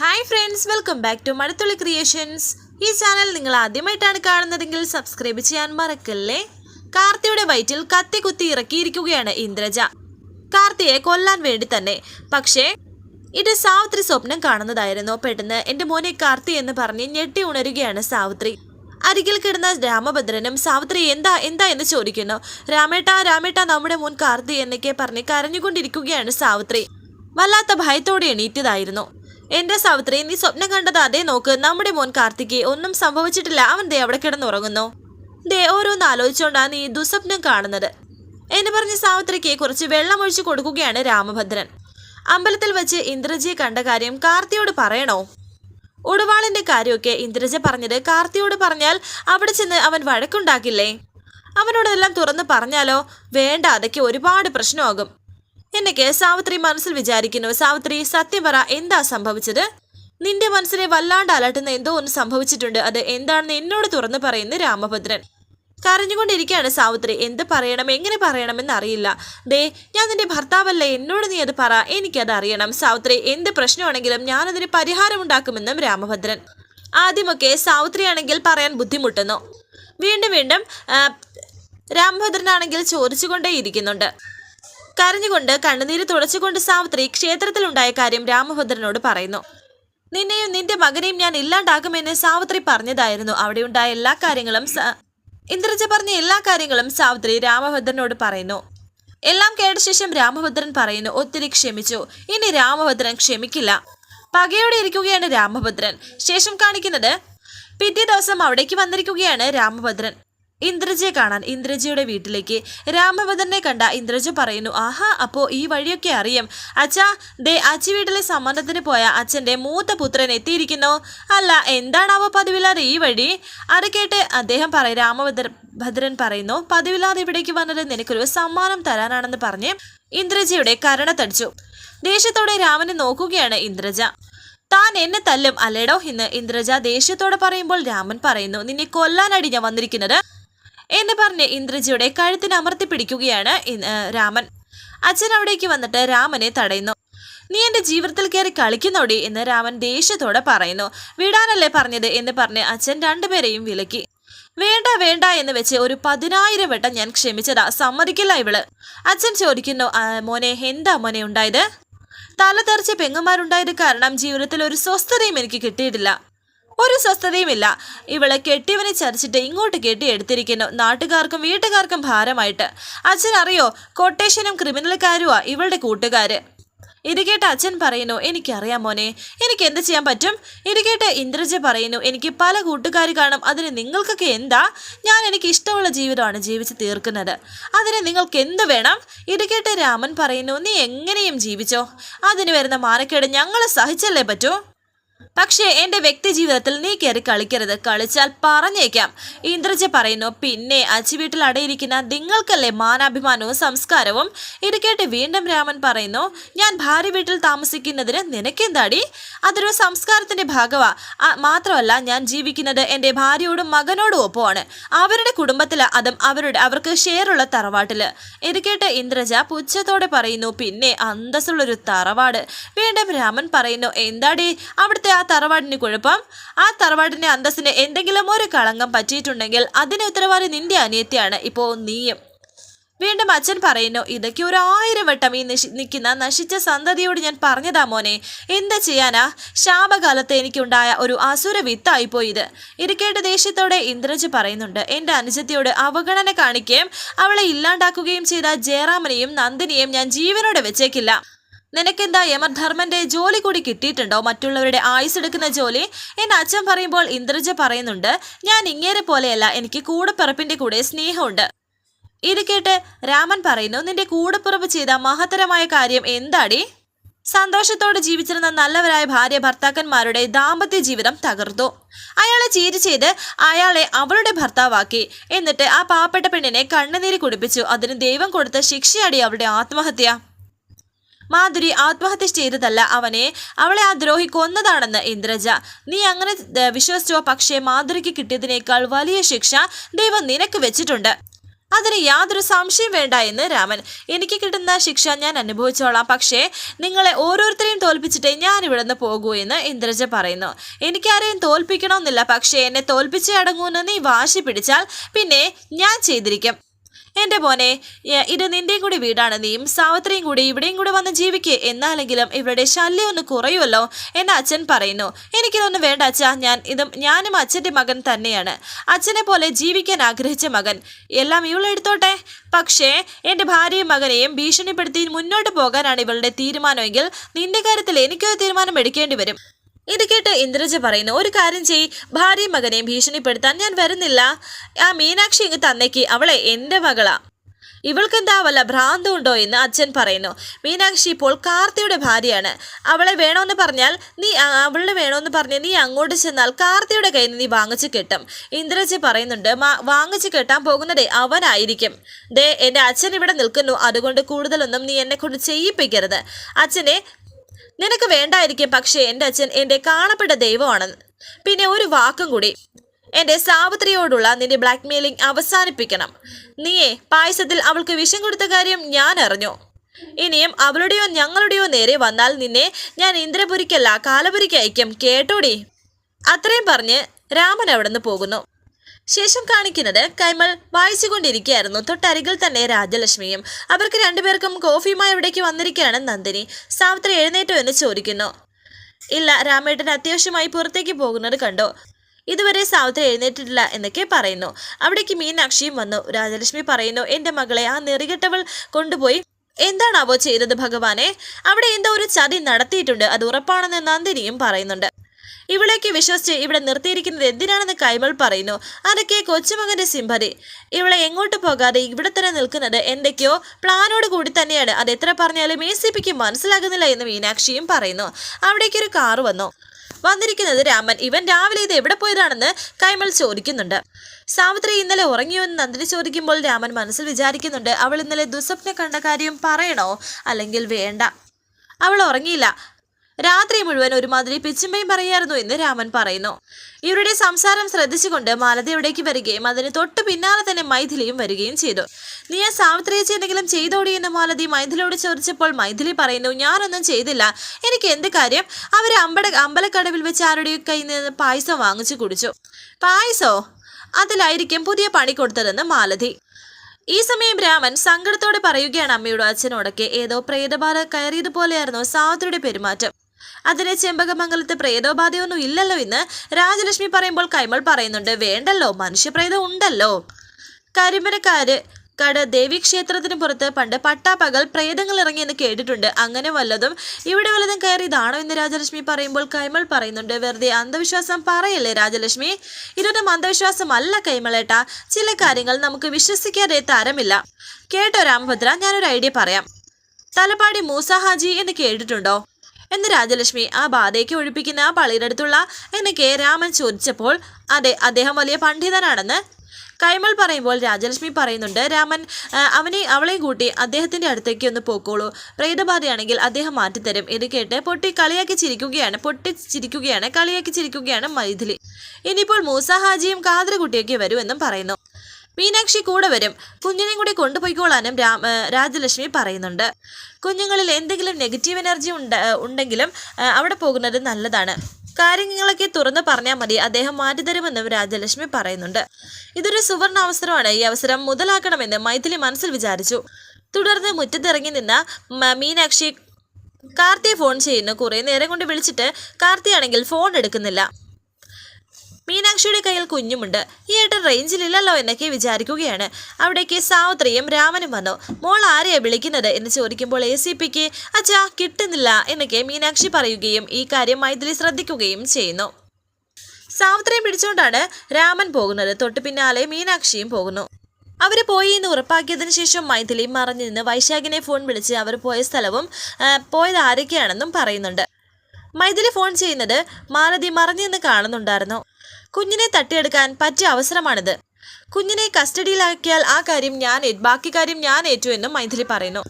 Hi friends welcome back to Mazhathulli creations ഈ channel നിങ്ങൾ ആദ്യമായിട്ടാണ് കാണുന്നതെങ്കിൽ സബ്സ്ക്രൈബ് ചെയ്യാൻ മറക്കല്ലേ? കാർത്തിയുടെ വയറ്റിൽ കത്തി കുത്തി ഇറക്കിയിരിക്കുകയാണ് ഇന്ദ്രജ. കാർത്തിയെ കൊല്ലാൻ വേണ്ടി തന്നെ. പക്ഷേ ഇത് സാവിത്രി സ്വപ്നം കാണുന്നതായിരുന്നു. പെട്ടെന്ന് എന്റെ മോനെ കാർത്തി എന്ന് പറഞ്ഞ് ഞെട്ടി ഉണരുകയാണ് സാവിത്രി. അരികിൽ കിടന്ന രാമഭദ്രനും സാവിത്രി എന്താ എന്താ എന്ന് ചോദിക്കുന്നു. രാമേട്ട രാമേട്ട നമ്മുടെ മുൻ കാർത്തി എന്നൊക്കെ പറഞ്ഞ് കരഞ്ഞുകൊണ്ടിരിക്കുകയാണ് സാവിത്രി. വല്ലാത്ത ഭയത്തോടെ എണീറ്റതായിരുന്നു. എന്റെ സാവിത്രി നീ സ്വപ്നം കണ്ടത് അതേ നോക്ക്. നമ്മുടെ മോൻ കാർത്തിക്ക് ഒന്നും സംഭവിച്ചിട്ടില്ല. അവൻ ദേ അവിടെ കിടന്നുറങ്ങുന്നു. ദേ ഓരോന്ന് ആലോചിച്ചുകൊണ്ടാണ് നീ ദുസ്വപ്നം കാണുന്നത്. എന്ന് പറഞ്ഞ് സാവിത്രിക്ക് കുറച്ച് വെള്ളം ഒഴിച്ചു കൊടുക്കുകയാണ് രാമഭദ്രൻ. അമ്പലത്തിൽ വെച്ച് ഇന്ദ്രജിയെ കണ്ട കാര്യം കാർത്തിയോട് പറയണോ? ഉടുവാളിന്റെ കാര്യമൊക്കെ ഇന്ദ്രജ പറഞ്ഞത് കാർത്തിയോട് പറഞ്ഞാൽ അവിടെ ചെന്ന് അവൻ വഴക്കുണ്ടാക്കില്ലേ? അവനോടെല്ലാം തുറന്ന് പറഞ്ഞാലോ? വേണ്ട അതൊക്കെ ഒരുപാട് പ്രശ്നമാകും. എന്നൊക്കെ സാവിത്രി മനസ്സിൽ വിചാരിക്കുന്നു. സാവിത്രി സത്യം പറ എന്താ സംഭവിച്ചത്? നിന്റെ മനസ്സിനെ വല്ലാണ്ട് അലട്ടുന്ന എന്തോ ഒന്ന് സംഭവിച്ചിട്ടുണ്ട്. അത് എന്താണെന്ന് എന്നോട് തുറന്നു പറയുന്നു രാമഭദ്രൻ. കരഞ്ഞുകൊണ്ടിരിക്കുകയാണ് സാവിത്രി. എന്ത് പറയണം എങ്ങനെ പറയണമെന്ന് അറിയില്ല. ദേ ഞാൻ നിന്റെ ഭർത്താവല്ലേ എന്നോട് നീ അത് പറ എനിക്കത് അറിയണം. സാവിത്രി എന്ത് പ്രശ്നമാണെങ്കിലും ഞാനതിന് പരിഹാരമുണ്ടാക്കുമെന്നും രാമഭദ്രൻ. ആദ്യമൊക്കെ സാവിത്രിയാണെങ്കിൽ പറയാൻ ബുദ്ധിമുട്ടുന്നു. വീണ്ടും വീണ്ടും രാമഭദ്രനാണെങ്കിൽ ചോദിച്ചുകൊണ്ടേയിരിക്കുന്നുണ്ട്. കരഞ്ഞുകൊണ്ട് കണ്ണുനീര് തുടച്ചുകൊണ്ട് സാവിത്രി ക്ഷേത്രത്തിലുണ്ടായ കാര്യം രാമഭദ്രനോട് പറയുന്നു. നിന്നെയും നിന്റെ മകനെയും ഞാൻ ഇല്ലാണ്ടാക്കുമെന്ന് സാവിത്രി പറഞ്ഞതായിരുന്നു. അവിടെ ഉണ്ടായ എല്ലാ കാര്യങ്ങളും ഇന്ദ്രജ പറഞ്ഞ എല്ലാ കാര്യങ്ങളും സാവിത്രി രാമഭദ്രനോട് പറയുന്നു. എല്ലാം കേട്ട ശേഷം രാമഭദ്രൻ പറയുന്നു ഒത്തിരി ക്ഷമിച്ചു. ഇനി രാമഭദ്രൻ ക്ഷമിക്കില്ല. പകയോടെ ഇരിക്കുകയാണ് രാമഭദ്രൻ. ശേഷം കാണിക്കുന്നത് പിറ്റേ ദിവസം അവിടേക്ക് വന്നിരിക്കുകയാണ് രാമഭദ്രൻ. ഇന്ദ്രജയെ കാണാൻ ഇന്ദ്രജയുടെ വീട്ടിലേക്ക് രാമഭദ്രനെ കണ്ട ഇന്ദ്രജ പറയുന്നു ആഹാ അപ്പോ ഈ വഴിയൊക്കെ അറിയാം. അച്ഛാ ദേ അച്ഛ വീട്ടിലെ സമ്മതത്തിന് പോയ അച്ഛന്റെ മൂത്ത പുത്രൻ എത്തിയിരിക്കുന്നു. അല്ല എന്താണാവോ പതിവില്ലാതെ ഈ വഴി? അത് കേട്ട് അദ്ദേഹം പറയും രാമഭദ്ര ഭദ്രൻ പറയുന്നു പതിവില്ലാതെ ഇവിടേക്ക് വന്നത് നിനക്കൊരു സമ്മാനം തരാനാണെന്ന് പറഞ്ഞ് ഇന്ദ്രജയുടെ കരണ തടിച്ചു. ദേഷ്യത്തോടെ രാമനെ നോക്കുകയാണ് ഇന്ദ്രജ. താൻ എന്നെ തല്ലും അല്ലേടോ? ഇന്ന് ഇന്ദ്രജ ദേഷ്യത്തോടെ പറയുമ്പോൾ രാമൻ പറയുന്നു നിന്നെ കൊല്ലാനടി ഞാൻ വന്നിരിക്കുന്നത്. എന്ന് പറഞ്ഞ് ഇന്ദ്രജിയുടെ കഴുത്തിന് അമർത്തി പിടിക്കുകയാണ് രാമൻ. അച്ഛൻ അവിടേക്ക് വന്നിട്ട് രാമനെ തടയുന്നു. നീ എന്റെ ജീവിതത്തിൽ കയറി കളിക്കുന്നോടി എന്ന് രാമൻ ദേഷ്യത്തോടെ പറയുന്നു. വിടാനല്ലേ പറഞ്ഞത് എന്ന് പറഞ്ഞ് അച്ഛൻ രണ്ടുപേരെയും വിലക്കി. വേണ്ട വേണ്ട എന്ന് വെച്ച് ഒരു പതിനായിരം വട്ടം ഞാൻ ക്ഷമിച്ചതാ. സമ്മതിക്കില്ല ഇവൾ. അച്ഛൻ ചോദിക്കുന്നു മോനെ എന്താ മോനെ ഉണ്ടായത്? തല തെറിച്ച പെങ്ങന്മാരുണ്ടായത് കാരണം ജീവിതത്തിൽ ഒരു സ്വസ്ഥതയും എനിക്ക് കിട്ടിയിട്ടില്ല. ഒരു സ്വസ്ഥതയുമില്ല. ഇവളെ കെട്ടിയവനെ ചതിച്ചിട്ട് ഇങ്ങോട്ട് കെട്ടി എടുത്തിരിക്കുന്നു നാട്ടുകാർക്കും വീട്ടുകാർക്കും ഭാരമായിട്ട്. അച്ഛൻ അറിയോ കൊട്ടേഷനും ക്രിമിനൽക്കാരുമാ ഇവളുടെ കൂട്ടുകാര്? ഇത് കേട്ട് അച്ഛൻ പറയുന്നു എനിക്കറിയാം മോനെ എനിക്ക് എന്ത് ചെയ്യാൻ പറ്റും? ഇത് കേട്ട് ഇന്ദ്രജ പറയുന്നു എനിക്ക് പല കൂട്ടുകാർ കാണും അതിന് നിങ്ങൾക്കൊക്കെ എന്താ? ഞാൻ എനിക്ക് ഇഷ്ടമുള്ള ജീവിതമാണ് ജീവിച്ച് തീർക്കുന്നത്. അതിന് നിങ്ങൾക്ക് എന്ത് വേണം? ഇത് കേട്ട് രാമൻ പറയുന്നു നീ എങ്ങനെയും ജീവിച്ചോ? അതിന് വരുന്ന മാനക്കേട് ഞങ്ങളെ സഹിച്ചല്ലേ പറ്റൂ? പക്ഷേ എന്റെ വ്യക്തി ജീവിതത്തിൽ നീ കയറി കളിക്കരുത്. കളിച്ചാൽ പറഞ്ഞേക്കാം. ഇന്ദ്രജ പറയുന്നു പിന്നെ അച്ചി വീട്ടിൽ അടയിരിക്കുന്ന നിങ്ങൾക്കല്ലേ മാനാഭിമാനവും സംസ്കാരവും? ഇത് കേട്ട് വീണ്ടും രാമൻ പറയുന്നു ഞാൻ ഭാര്യ വീട്ടിൽ താമസിക്കുന്നതിന് നിനക്കെന്താടി? അതൊരു സംസ്കാരത്തിന്റെ ഭാഗമാ മാത്രമല്ല ഞാൻ ജീവിക്കുന്നത് എന്റെ ഭാര്യയോടും മകനോടും ഒപ്പമാണ്. അവരുടെ കുടുംബത്തിൽ അതും അവരുടെ അവർക്ക് ഷെയറുള്ള തറവാട്ടിൽ. ഇത് കേട്ട് ഇന്ദ്രജ പുച്ഛത്തോടെ പറയുന്നു പിന്നെ അന്തസ്സുള്ളൊരു തറവാട്. വീണ്ടും രാമൻ പറയുന്നു എന്താടി? അവിടുത്തെ ആ തറവാടിന് കുഴപ്പം. ആ തറവാടിന്റെ അന്തസ്സിന് എന്തെങ്കിലും ഒരു കളങ്കം പറ്റിയിട്ടുണ്ടെങ്കിൽ അതിന് ഉത്തരവാദി നിന്റെ അനിയത്തിയാണ്. ഇപ്പോ നീയും. വീണ്ടും അച്ഛൻ പറയുന്നു ഇതൊക്കെ ഒരു ആയിരം വട്ടം ഈ നിശി നിൽക്കുന്ന നശിച്ച സന്തതിയോട് ഞാൻ പറഞ്ഞതാ മോനെ. എന്താ ചെയ്യാനാ? ശാപകാലത്ത് എനിക്കുണ്ടായ ഒരു അസുര വിത്തായിപ്പോയി ഇത് ഇരിക്കേണ്ട ദേഷ്യത്തോടെ ഇന്ദ്രജ് പറയുന്നുണ്ട് എന്റെ അനുജത്തിയോട് അവഗണന കാണിക്കുകയും അവളെ ഇല്ലാണ്ടാക്കുകയും ചെയ്ത ജയറാമനെയും നന്ദിനിയെയും ഞാൻ ജീവനോടെ വെച്ചേക്കില്ല. നിനക്കെന്താ യമധർമ്മന്റെ ജോലി കൂടി കിട്ടിയിട്ടുണ്ടോ? മറ്റുള്ളവരുടെ ആയുസ് എടുക്കുന്ന ജോലി? എന്ന് അച്ഛൻ പറയുമ്പോൾ ഇന്ദ്രജ പറയുന്നുണ്ട് ഞാൻ ഇങ്ങേരെ പോലെയല്ല എനിക്ക് കൂടപ്പിറപ്പിന്റെ കൂടെ സ്നേഹമുണ്ട്. ഇത് കേട്ട് രാമൻ പറയുന്നു നിന്റെ കൂടപ്പിറപ്പ് ചെയ്ത മഹത്തരമായ കാര്യം എന്താടി? സന്തോഷത്തോടെ ജീവിച്ചിരുന്ന നല്ലവരായ ഭാര്യ ഭർത്താക്കന്മാരുടെ ദാമ്പത്യ ജീവിതം തകർത്തു അയാളെ ചീരി ചെയ്ത് അയാളെ അവളുടെ ഭർത്താവാക്കി. എന്നിട്ട് ആ പാവപ്പെട്ട പെണ്ണിനെ കണ്ണുനീര് കുടിപ്പിച്ചു. അതിന് ദൈവം കൊടുത്ത ശിക്ഷയാടി അവളുടെ ആത്മഹത്യ. മാധുരി ആത്മഹത്യ ചെയ്തതല്ല അവനെ. അവളെ ആ ദ്രോഹി കൊന്നതാണെന്ന് ഇന്ദ്രജ. നീ അങ്ങനെ വിശ്വസിച്ചോ? പക്ഷേ മാധുരിക്ക് കിട്ടിയതിനേക്കാൾ വലിയ ശിക്ഷ ദൈവം നിനക്ക് വെച്ചിട്ടുണ്ട്. അതിന് യാതൊരു സംശയം വേണ്ട എന്ന് രാമൻ. എനിക്ക് കിട്ടുന്ന ശിക്ഷ ഞാൻ അനുഭവിച്ചോളാം. പക്ഷേ നിങ്ങളെ ഓരോരുത്തരെയും തോൽപ്പിച്ചിട്ടേ ഞാൻ ഇവിടെ നിന്ന് പോകൂ എന്ന് ഇന്ദ്രജ പറയുന്നു. എനിക്കാരെയും തോൽപ്പിക്കണമെന്നില്ല. പക്ഷേ എന്നെ തോൽപ്പിച്ചേ അടങ്ങൂന്ന് നീ വാശി പിടിച്ചാൽ പിന്നെ ഞാൻ ചെയ്തിരിക്കും. എന്റെ മോനെ ഇത് നിന്റെയും കൂടി വീടാണ്. നീയും സാവത്രിയും കൂടി ഇവിടെയും കൂടെ വന്ന് ജീവിക്കേ. എന്നാലെങ്കിലും ഇവരുടെ ശല്യം ഒന്ന് കുറയുമല്ലോ എന്ന് അച്ഛൻ പറയുന്നു. എനിക്കിതൊന്നും വേണ്ട അച്ഛ. ഞാൻ ഇതും ഞാനും അച്ഛന്റെ മകൻ തന്നെയാണ്. അച്ഛനെ പോലെ ജീവിക്കാൻ ആഗ്രഹിച്ച മകൻ. എല്ലാം ഇവളെടുത്തോട്ടെ പക്ഷേ എന്റെ ഭാര്യയും മകനെയും ഭീഷണിപ്പെടുത്തി മുന്നോട്ട് പോകാനാണ് ഇവളുടെ തീരുമാനമെങ്കിൽ നിന്റെ കാര്യത്തിൽ എനിക്കൊരു തീരുമാനം എടുക്കേണ്ടി വരും. ഇത് കേട്ട് ഇന്ദ്രജ പറയുന്നു ഒരു കാര്യം ചെയ് ഭാര്യയും മകനെയും ഭീഷണിപ്പെടുത്താൻ ഞാൻ വരുന്നില്ല. ആ മീനാക്ഷി ഇങ്ങ് തന്നേക്ക് അവളെ എന്റെ മകളാ. ഇവൾക്കെന്താ വല്ല ഭ്രാന്തമുണ്ടോ എന്ന് അച്ഛൻ പറയുന്നു. മീനാക്ഷി ഇപ്പോൾ കാർത്തിയുടെ ഭാര്യയാണ്. അവളെ വേണമെന്ന് പറഞ്ഞാൽ നീ അവളെ വേണമെന്ന് പറഞ്ഞ് നീ അങ്ങോട്ട് ചെന്നാൽ കാർത്തിയുടെ കയ്യിൽ നീ വാങ്ങിച്ചു കെട്ടും. ഇന്ദ്രജ പറയുന്നുണ്ട് "മാ- വാങ്ങിച്ചു കെട്ടാൻ പോകുന്നതേ അവനായിരിക്കും. ദേ എന്റെ അച്ഛൻ ഇവിടെ നിൽക്കുന്നു അതുകൊണ്ട് കൂടുതലൊന്നും നീ എന്നെ കൊണ്ട് ചെയ്യിപ്പിക്കരുത്. അച്ഛനെ നിനക്ക് വേണ്ടായിരിക്കും പക്ഷേ എന്റെ അച്ഛൻ എന്റെ കാണപ്പെട്ട ദൈവമാണെന്ന് പിന്നെ ഒരു വാക്കും കൂടി. എന്റെ സാവിത്രിയോടുള്ള നിന്റെ ബ്ലാക്ക് മെയിലിംഗ് അവസാനിപ്പിക്കണം. നീയെ പായസത്തിൽ അവൾക്ക് വിഷം കൊടുത്ത കാര്യം ഞാൻ അറിഞ്ഞു. ഇനിയും അവളുടെയോ ഞങ്ങളുടെയോ നേരെ വന്നാൽ നിന്നെ ഞാൻ ഇന്ദ്രപുരിക്കല്ല കാലപുരിക്ക് അയക്കും കേട്ടോടി? അത്രയും പറഞ്ഞ് രാമൻ അവിടുന്ന് പോകുന്നു. ശേഷം കാണിക്കുന്നത് കൈമൾ വായിച്ചുകൊണ്ടിരിക്കുകയായിരുന്നു. തൊട്ടരികിൽ തന്നെ രാജലക്ഷ്മിയും അവർക്ക് രണ്ടുപേർക്കും കോഫിയുമായി ഇവിടേക്ക് വന്നിരിക്കുകയാണ് നന്ദിനി. സാവിത്രി എഴുന്നേറ്റോ എന്ന് ചോദിക്കുന്നു. ഇല്ല രാമേട്ടൻ അത്യാവശ്യമായി പുറത്തേക്ക് പോകുന്നത് കണ്ടോ. ഇതുവരെ സാവിത്രി എഴുന്നേറ്റിട്ടില്ല എന്നൊക്കെ പറയുന്നു. അവിടേക്ക് മീനാക്ഷിയും വന്നു. രാജലക്ഷ്മി പറയുന്നു എന്റെ മകളെ ആ നെറികെട്ടവൾ കൊണ്ടുപോയി എന്താണാവോ ചെയ്തത് ഭഗവാനെ? അവിടെ എന്തോ ഒരു ചതി നടത്തിയിട്ടുണ്ട്. അത് ഉറപ്പാണെന്ന് നന്ദിനിയും പറയുന്നുണ്ട്. ഇവളേക്ക് വിശ്വസിച്ച് ഇവിടെ നിർത്തിയിരിക്കുന്നത് എന്തിനാണെന്ന് കൈമൾ പറയുന്നു. അതൊക്കെ കൊച്ചുമകന്റെ സിംഹതി. ഇവളെ എങ്ങോട്ട് പോകാതെ ഇവിടെ തന്നെ നിൽക്കുന്നത് എന്തൊക്കെയോ പ്ലാനോട് കൂടി തന്നെയാണ്. അത് എത്ര പറഞ്ഞാലും എ സി പിക്ക് മനസ്സിലാകുന്നില്ല എന്ന് മീനാക്ഷിയും പറയുന്നു. അവിടേക്ക് ഒരു കാറ് വന്നു. വന്നിരിക്കുന്നത് രാമൻ. ഇവൻ രാവിലെ ഇത് എവിടെ പോയതാണെന്ന് കൈമൾ ചോദിക്കുന്നുണ്ട്. സാവിത്രി ഇന്നലെ ഉറങ്ങിയോ എന്ന് നന്ദിനി ചോദിക്കുമ്പോൾ രാമൻ മനസ്സിൽ വിചാരിക്കുന്നുണ്ട് അവൾ ഇന്നലെ ദുസ്വപ്നം കണ്ട കാര്യം പറയണോ? അല്ലെങ്കിൽ വേണ്ട. അവൾ ഉറങ്ങിയില്ല. രാത്രി മുഴുവൻ ഒരുമാതിരി പിച്ചുമ്പയും പറയായിരുന്നു എന്ന് രാമൻ പറയുന്നു. ഇവരുടെ സംസാരം ശ്രദ്ധിച്ചുകൊണ്ട് മാലതി വരികയും അതിന് തൊട്ട് പിന്നാലെ തന്നെ മൈഥിലിയും വരികയും ചെയ്തു. നീ ആ സാവിത്രിയേച്ചി എന്തെങ്കിലും ചെയ്തോടി എന്ന് മാലതി മൈഥിലിയോട് ചോദിച്ചപ്പോൾ മൈഥിലി പറയുന്നു ഞാനൊന്നും ചെയ്തില്ല. എനിക്ക് എന്ത് കാര്യം? അവർ അമ്പട അമ്പലക്കടവിൽ വെച്ച് ആരുടെയും കയ്യിൽ നിന്ന് പായസം വാങ്ങിച്ചു കുടിച്ചു. പായസോ? അതിലായിരിക്കും പുതിയ പണി കൊടുത്തതെന്ന് മാലതി. ഈ സമയം രാമൻ സങ്കടത്തോടെ പറയുകയാണ് അമ്മയോടും അച്ഛനോടൊക്കെ. ഏതോ പ്രേതബാല കയറിയതുപോലെയായിരുന്നു സാവിത്രിയുടെ പെരുമാറ്റം. അതിന് ചെമ്പകമംഗലത്ത് പ്രേതോപാധിയൊന്നും ഇല്ലല്ലോ എന്ന് രാജലക്ഷ്മി പറയുമ്പോൾ കൈമൾ പറയുന്നുണ്ട് വേണ്ടല്ലോ മനുഷ്യപ്രേതം ഉണ്ടല്ലോ. കരിമരക്കാര് കട ദേവീക്ഷേത്രത്തിന് പുറത്ത് പണ്ട് പട്ടാപ്പകൽ പ്രേതങ്ങൾ ഇറങ്ങിയെന്ന് കേട്ടിട്ടുണ്ട്. അങ്ങനെ വല്ലതും ഇവിടെ വല്ലതും കയറിയതാണോ എന്ന് രാജലക്ഷ്മി പറയുമ്പോൾ കൈമൾ പറയുന്നുണ്ട് വെറുതെ അന്ധവിശ്വാസം പറയല്ലേ രാജലക്ഷ്മി? ഇതൊന്നും അന്ധവിശ്വാസമല്ല കൈമളേട്ടാ. ചില കാര്യങ്ങൾ നമുക്ക് വിശ്വസിക്കാതെ തരമില്ല. കേട്ടോ രാമഭദ്ര ഞാനൊരു ഐഡിയ പറയാം. തലപ്പാടി മൂസ ഹാജി എന്ന് കേട്ടിട്ടുണ്ടോ? എന്ന് രാജലക്ഷ്മി ആ ബാധയ്ക്ക് ഒഴിപ്പിക്കുന്ന ആ പള്ളിയുടെ അടുത്തുള്ള കെ രാമൻ ചോദിച്ചപ്പോൾ അതെ അദ്ദേഹം വലിയ പണ്ഡിതനാണെന്ന് കൈമൾ പറയുമ്പോൾ രാജലക്ഷ്മി പറയുന്നുണ്ട് രാമൻ അവനെ അവളെയും കൂട്ടി അദ്ദേഹത്തിന്റെ അടുത്തേക്ക് ഒന്ന് പോക്കോളൂ. പ്രേതബാധയാണെങ്കിൽ അദ്ദേഹം മാറ്റിത്തരും. ഇത് കേട്ട് പൊട്ടി കളിയാക്കി ചിരിക്കുകയാണ് പൊട്ടി ചിരിക്കുകയാണ് കളിയാക്കി ചിരിക്കുകയാണ് മൈഥിലി. ഇനിയിപ്പോൾ മൂസ ഹാജിയും വരുമെന്നും പറയുന്നു. മീനാക്ഷി കൂടെ വരും. കുഞ്ഞിനെയും കൂടി കൊണ്ടുപോയിക്കോളാനും രാജലക്ഷ്മി പറയുന്നുണ്ട്. കുഞ്ഞുങ്ങളിൽ എന്തെങ്കിലും നെഗറ്റീവ് എനർജി ഉണ്ട് ഉണ്ടെങ്കിലും അവിടെ പോകുന്നത് നല്ലതാണ്. കാര്യങ്ങളൊക്കെ തുറന്നു പറഞ്ഞാൽ മതി. അദ്ദേഹം മാറ്റിത്തരുമെന്നും രാജലക്ഷ്മി പറയുന്നുണ്ട്. ഇതൊരു സുവർണ അവസരമാണ്. ഈ അവസരം മുതലാക്കണമെന്ന് മൈഥിലി മനസ്സിൽ വിചാരിച്ചു. തുടർന്ന് മുറ്റത്തിറങ്ങി നിന്ന മീനാക്ഷി കാർത്തിയെ ഫോൺ ചെയ്യുന്നു. കുറേ നേരം കൊണ്ട് വിളിച്ചിട്ട് കാർത്തിയാണെങ്കിൽ ഫോൺ എടുക്കുന്നില്ല. മീനാക്ഷിയുടെ കയ്യിൽ കുഞ്ഞുമുണ്ട്. ഈ ഏട്ടൻ റേഞ്ചിലില്ലല്ലോ എന്നൊക്കെ വിചാരിക്കുകയാണ്. അവിടേക്ക് സാവിത്രിയും രാമനും വന്നു. മോൾ ആരെയാ വിളിക്കുന്നത് എന്ന് ചോദിക്കുമ്പോൾ എ സി പിക്ക് അച്ഛാ കിട്ടുന്നില്ല എന്നൊക്കെ മീനാക്ഷി പറയുകയും ഈ കാര്യം മൈഥിലി ശ്രദ്ധിക്കുകയും ചെയ്യുന്നു. സാവിത്രിയും പിടിച്ചുകൊണ്ടാണ് രാമൻ പോകുന്നത്. തൊട്ടു പിന്നാലെ മീനാക്ഷിയും പോകുന്നു. അവർ പോയി എന്ന് ഉറപ്പാക്കിയതിനു ശേഷം മൈഥിലി മറഞ്ഞു നിന്ന് വൈശാഖിനെ ഫോൺ വിളിച്ച് അവർ പോയ സ്ഥലവും പോയത് ആരൊക്കെയാണെന്നും പറയുന്നുണ്ട്. മൈഥിലി ഫോൺ ചെയ്യുന്നത് മാലതി മറഞ്ഞു നിന്ന് കാണുന്നുണ്ടായിരുന്നു. കുഞ്ഞിനെ തട്ടിയെടുക്കാൻ പറ്റിയ അവസരമാണിത്. കുഞ്ഞിനെ കസ്റ്റഡിയിലാക്കിയാൽ ആ കാര്യം ഞാൻ ബാക്കി കാര്യം ഞാൻ ഏറ്റു എന്നും മൈഥിലി പറയുന്നു.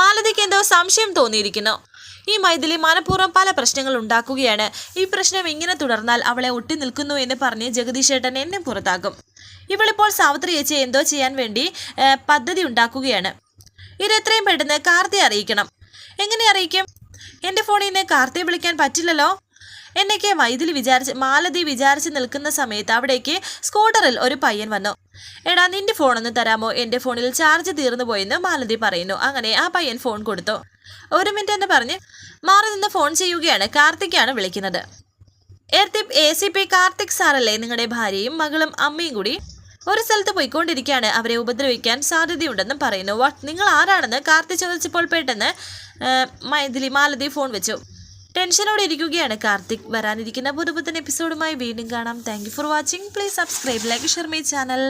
മാലതിക്ക് എന്തോ സംശയം തോന്നിയിരിക്കുന്നു. ഈ മൈഥിലി മനഃപൂർവം പല പ്രശ്നങ്ങൾ ഉണ്ടാക്കുകയാണ്. ഈ പ്രശ്നം ഇങ്ങനെ തുടർന്നാൽ അവളെ ഒട്ടി നിൽക്കുന്നു എന്ന് പറഞ്ഞ് ജഗദീഷ് ഏട്ടൻ എന്നെ പുറത്താക്കും. ഇവളിപ്പോൾ സാവിത്രി ചേച്ചി എന്തോ ചെയ്യാൻ വേണ്ടി പദ്ധതി ഉണ്ടാക്കുകയാണ്. ഇത് എത്രയും പെട്ടെന്ന് കാർത്തി അറിയിക്കണം. എങ്ങനെ അറിയിക്കും? എന്റെ ഫോണിൽ നിന്ന് കാർത്തിയെ വിളിക്കാൻ പറ്റില്ലല്ലോ? എന്നൊക്കെ മൈഥിലി വിചാരിച്ച് മാലതി വിചാരിച്ച് നിൽക്കുന്ന സമയത്ത് അവിടേക്ക് സ്കൂട്ടറിൽ ഒരു പയ്യൻ വന്നു. എടാ നിന്റെ ഫോണൊന്ന് തരാമോ? എന്റെ ഫോണിൽ ചാർജ് തീർന്നു പോയെന്ന് മാലതി പറയുന്നു. അങ്ങനെ ആ പയ്യൻ ഫോൺ കൊടുത്തു. ഒരു മിനിറ്റ് എന്ന് പറഞ്ഞ് മാറി നിന്ന് ഫോൺ ചെയ്യുകയാണ് കാർത്തിക്കാണ് വിളിക്കുന്നത്. എർത്തിപ്പ് എ സി പി കാർത്തിക് സാറല്ലേ നിങ്ങളുടെ ഭാര്യയും മകളും അമ്മയും കൂടി? ഒരു സ്ഥലത്ത് പോയിക്കൊണ്ടിരിക്കുകയാണ്. അവരെ ഉപദ്രവിക്കാൻ സാധ്യതയുണ്ടെന്നും പറയുന്നു. വാട്ട് നിങ്ങൾ ആരാണെന്ന് കാർത്തി ചോദിച്ചപ്പോൾ പെട്ടെന്ന് മൈഥിലി മാലതി ഫോൺ വെച്ചു. ടെൻഷനോടെ ഇരിക്കുകയാണ് കാർത്തിക്. വരാനിരിക്കുന്ന പുതുപുത്തൻ എപ്പിസോഡുമായി വീണ്ടും കാണാം. Thank for watching please subscribe like share my channel